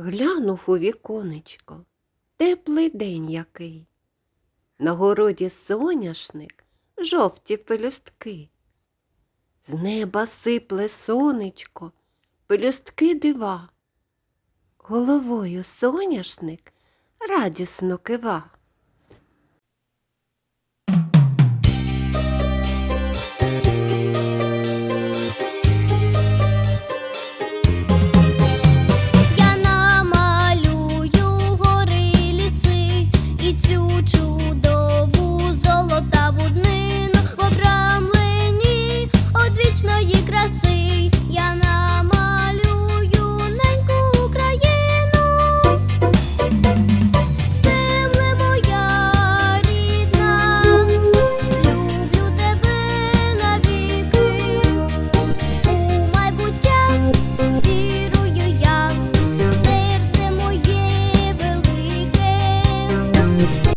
Глянув у віконечко, теплий день який. На городі соняшник, жовті пелюстки. З неба сипле сонечко, пелюстки дива. Головою соняшник радісно кива. mudo.